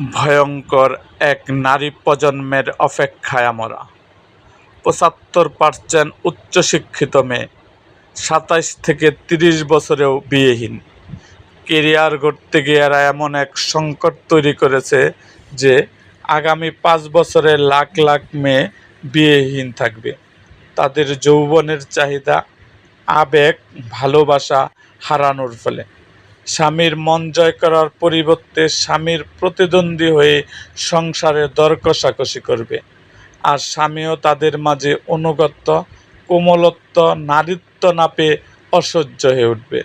ভয়ঙ্কর এক নারী প্রজন্মের অপেক্ষায় আমরা। পঁচাত্তর পার্সেন্ট উচ্চশিক্ষিত মেয়ে, সাতাইশ থেকে তিরিশ বছরেও বিয়েহীন। কেরিয়ার গড়তে গিয়ে এরা এমন এক সংকট তৈরি করেছে যে আগামী পাঁচ বছরে লাখ লাখ মেয়ে বিয়েহীন থাকবে। তাদের যৌবনের চাহিদা, আবেগ, ভালোবাসা হারানোর ফলে। স্বামীর মন জয় করার পরিবর্তে স্বামীর প্রতিদ্বন্দ্বী হয়ে সংসারে দর কষাকষি করবে। আর স্বামীও তাদের মাঝে অনুগত্য, কোমলত্ব, নারীত্ব না পেয়ে অসহ্য হয়ে উঠবে।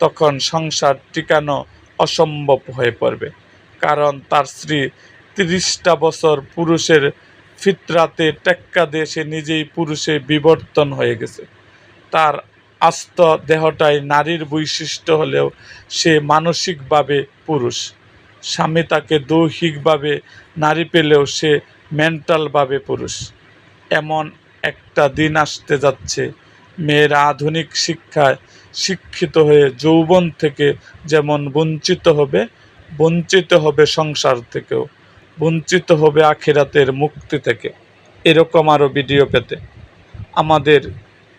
তখন সংসার টিকানো অসম্ভব হয়ে পড়বে। কারণ তার স্ত্রী তিরিশটা বছর পুরুষের ফিতরাতে টেক্কা দিয়ে সে নিজেই পুরুষে বিবর্তন হয়ে গেছে। তার আস্ত দেহটাই নারীর বৈশিষ্ট্য হলেও সে মানসিকভাবে পুরুষ। স্বামী তাকে দৈহিকভাবে নারী পেলেও সে মেন্টালভাবে পুরুষ। এমন একটা দিন আসতে যাচ্ছে। মেয়েরা আধুনিক শিক্ষায় শিক্ষিত হয়ে যৌবন থেকে যেমন বঞ্চিত হবে বঞ্চিত হবে সংসার থেকেও, বঞ্চিত হবে আখিরাতের মুক্তি থেকে। এরকম আরও ভিডিও পেতে আমাদের